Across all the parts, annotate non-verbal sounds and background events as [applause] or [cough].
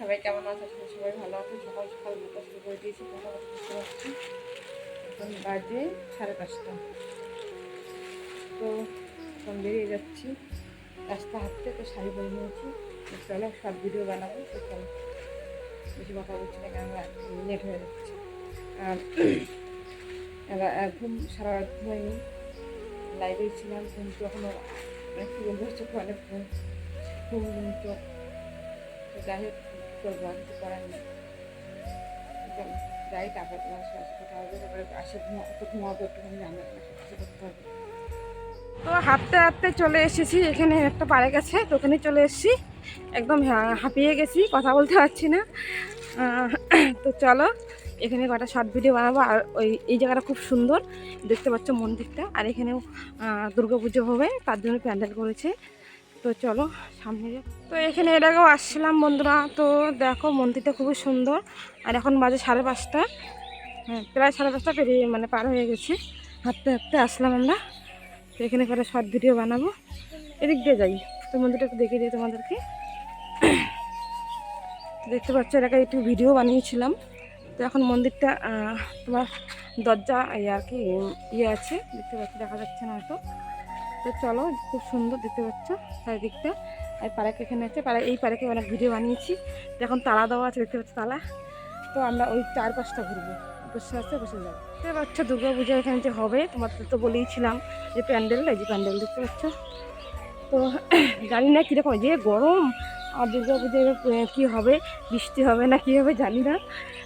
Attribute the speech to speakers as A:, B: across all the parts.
A: সবাই কেমন আছে? আশা সবাই ভালো আছে। সকাল সকাল মোটা শুরু করে দিয়েছি এখন বাজে সাড়ে পাঁচটা। তো এখন বেরিয়ে যাচ্ছি। রাস্তা হাঁটতে তো শাড়ি পরে নিয়েছি চলো, সব ভিডিও বানাবো। তো চলো, বেশি কথা বলছি না কেন লেট হয়ে যাচ্ছে। আর ঘুম সারা রাত ঘুমাইনি। লাইব্রেরি ছিলাম, কিন্তু এখনও অনেক বলব অনেক ঘুম ঘুম, চোখ। যাই হোক কিছু করার নেই। যাই তারপরে তোমার তারপরে আসে ঘুমা তো ঘুমাবো একটুখানি করতে তো হাঁটতে হাঁটতে চলে এসেছি, এখানে একটা পার্ক গেছে তো ওখানে চলে এসেছি। একদম হাঁপিয়ে গেছি, কথা বলতে পারছি না। তো চলো, এখানে কটা শর্ট ভিডিও বানাবো, আর ওই, এই জায়গাটা খুব সুন্দর, দেখতে পাচ্ছ মন্দিরটা। আর এখানেও পুজো হবে, তার জন্য প্যান্ডেল করেছে। তো চলো, সামনে। তো এখানে এর আগেও আসছিলাম বন্ধুরা। তো দেখো, মন্দিরটা খুবই সুন্দর। আর এখন বাজে সাড়ে পাঁচটা। হ্যাঁ প্রায় সাড়ে পাঁচটা পেরিয়ে মানে পার হয়ে গেছে। হাঁটতে হাঁটতে আসলাম আমরা। তো এখানে করে শর্ট ভিডিও বানাবো। এদিক দিয়ে যাই। তো মন্দিরটা একটু দেখিয়ে দিই তোমাদেরকে। দেখতে পাচ্ছ এলাকায় একটু ভিডিও বানিয়েছিলাম। তো এখন মন্দিরটা তোমার দরজা, এই আর কি ইয়ে আছে। দেখতে পাচ্ছ, দেখা যাচ্ছে না হয়তো। তো চলো খুব সুন্দর দেখতে পাচ্ছ চারিদিকটা। আর পার্ক এখানে আছে পার্ক এই পার্কে অনেক ভিডিও বানিয়েছি। এখন তালা দেওয়া আছে, দেখতে পাচ্ছ তালা। তো আমরা ওই চার পাঁচটা ঘুরবো। বসে আছে বসে যাব। দেখতে পাচ্ছ দুর্গা পূজা এখানে যে হবে, তোমাদের তো বলেইছিলাম যে প্যান্ডেল, এই যে প্যান্ডেল দেখতে পাচ্ছ। তো [clears throat] জানি না কীরকম যে গরম। আর দুর্গা পুজো এবার কী হবে? বৃষ্টি হবে না কী হবে জানি না।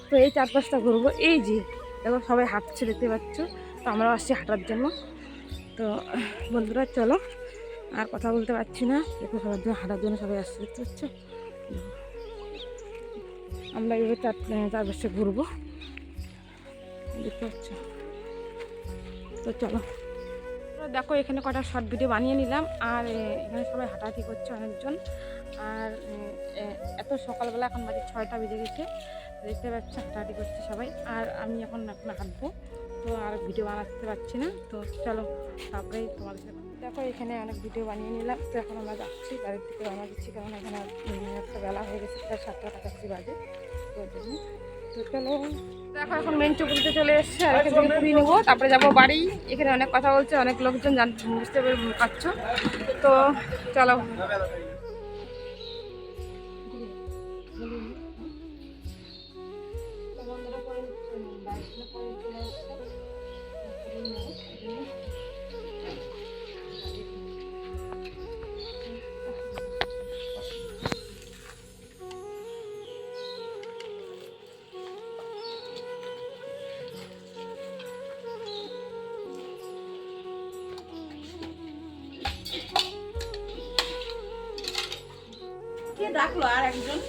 A: তো এই চার পাঁচটা ঘুরবো। এই যে দেখো সবাই হাঁটছে দেখতে পাচ্ছ। তো আমরাও আসছি হাঁটার জন্য। তো বন্ধুরা, চলো। আর কথা বলতে পারছি না। দেখো সবার জন্য, হাঁটার জন্য সবাই আসছে, দেখতে পাচ্ছ? আমরা এবার চার চার পাশে ঘুরবো। দেখতে পাচ্ছ? তো চলো। দেখো, এখানে কটা শর্ট ভিডিও বানিয়ে নিলাম। আর এখানে সবাই হাঁটাহাঁটি করছে অনেকজন। আর এত সকালবেলা এখন বাজে ছয়টা বেজে গেছে। দেখতে পাচ্ছি, হাঁটাহাঁটি করছে সবাই। আর আমি এখন এখন হাঁটবো। তো আর ভিডিও বানাতে পারছি না। তো চলো তারপরে তোমাদের সাথে দেখো, এখানে অনেক ভিডিও বানিয়ে নিলাম। তো এখন আমরা যাচ্ছি, বাড়ির থেকে রওনা দিচ্ছি, কারণ এখানে একটা বেলা হয়ে গেছে, প্রায় সাতটা কাছাকাছি বাজে। তো জন্য তো চলো, দেখো, এখন মেন চকুরিতে চলে এসছে, আর এখান থেকে নেব। তারপরে যাব বাড়ি। এখানে অনেক কথা বলছে, অনেক লোকজন জান বুঝতে পেরে- পারছ তো চলো। ডাকলো আর একজন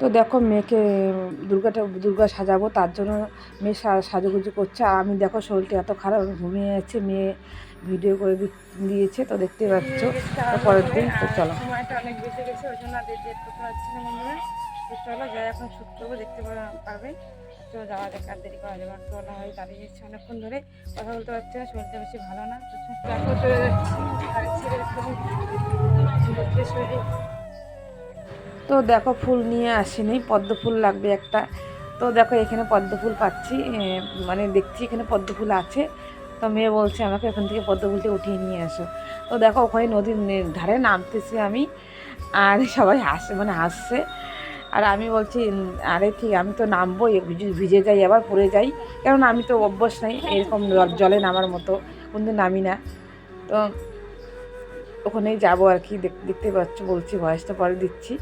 A: তো দেখো মেয়েকে দুর্গাটা দুর্গা সাজাবো, তার জন্য মেয়ে সাজুগুজু করছে। আর আমি দেখো শরীরটা এত খারাপ ঘুমিয়ে যাচ্ছে মেয়ে ভিডিও করে দিয়েছে, তো দেখতে পাচ্ছ। পরের দিন তো চলো। সময়টা অনেক গেছে, ওই জন্য তো চলো যাই এখন শ্যুট করব, দেখতে পারবে। তো যাওয়া যাক, আর দেরি করা যাবে তো হয় দাঁড়িয়ে যাচ্ছে অনেকক্ষণ ধরে। কথা বলতে পারছি না, শরীরটা বেশি ভালো না। তো দেখো চলে। তো দেখো, ফুল নিয়ে আসিনি। পদ্ম ফুল লাগবে একটা। তো দেখো, এখানে পদ্ম ফুল পাচ্ছি। মানে দেখছি এখানে পদ্ম ফুল আছে। তো মেয়ে বলছে আমাকে, এখান থেকে পদ্ম ফুলটা উঠিয়ে নিয়ে আসো। তো দেখো, ওখানে নদীর ধারে নামতেছি আমি। আর সবাই হাসছে মানে হাসছে। আর আমি বলছি আরে ঠিক, আমি তো নামবো ভিজে- যাই, আবার পড়ে যাই। কারণ আমি তো অভ্যাস নাই, এরকম জল- নামার মতো, কোনদিন নামি না। তো ওখানেই যাব আর কি দেখতে পাচ্ছ, বলছি ভয়েসটা পরে দিচ্ছি।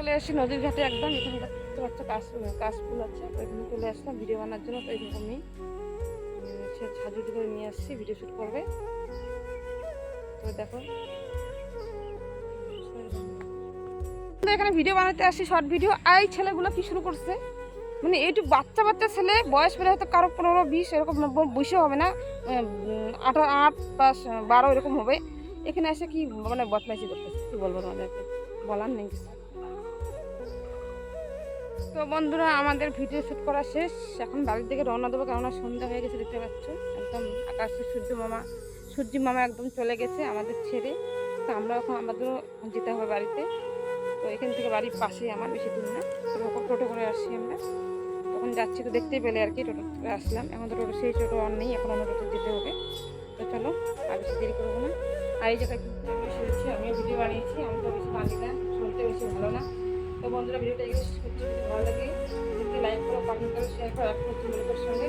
A: চলে এসেছি নদীর ঘাটে একদম এখানে দেখতে পাচ্ছ কাশ কাশ আছে, তো এখানে চলে আসলাম ভিডিও বানার জন্য, তো এইরকমই। সে করে নিয়ে আসছি ভিডিও শ্যুট করবে। তো দেখো। এখানে ভিডিও বানাতে আসছি শর্ট ভিডিও এই ছেলেগুলো কি শুরু করছে? মানে এইটুকু বাচ্চা বাচ্চা ছেলে, বয়স বেড়ে হয়তো কারও পনেরো, বিশ, এরকম বসে হবে না। আঠারো, আট বা বারো এরকম হবে। এখানে এসে কি মানে বদমাইশি করতেছে, কি বলব তোমাদেরকে? বলার নেই কিছু। তো বন্ধুরা, আমাদের ভিডিও শ্যুট করা শেষ। এখন বাড়ির দিকে রওনা দেবো, কেননা সন্ধ্যা হয়ে গেছে, দেখতে পাচ্ছ। একদম আকাশে সূর্য মামা সূর্য মামা একদম চলে গেছে আমাদের ছেড়ে। তো আমরা এখন আমাদেরও যেতে হবে বাড়িতে। তো এখান থেকে বাড়ির পাশেই আমার, বেশি দূর না। তো টোটো করে আসছি আমরা। তখন যাচ্ছি, তো দেখতেই পেলে আর কি, টোটো করে আসলাম। এখন তো টোটো, সেই টোটো আর নেই, এখন অন্য টোটো যেতে হবে। তো চলো, আর বেশি দেরি করব না। আর এই জায়গায় আমিও ভিডিও বানিয়েছি, আমি তো বেশি বানি না শুনতে বেশি ভালো না। তো বন্ধুরা ভিডিওটা ভালো লাগে লাইক করো কমেন্ট করো শেয়ার করো এক সঙ্গে।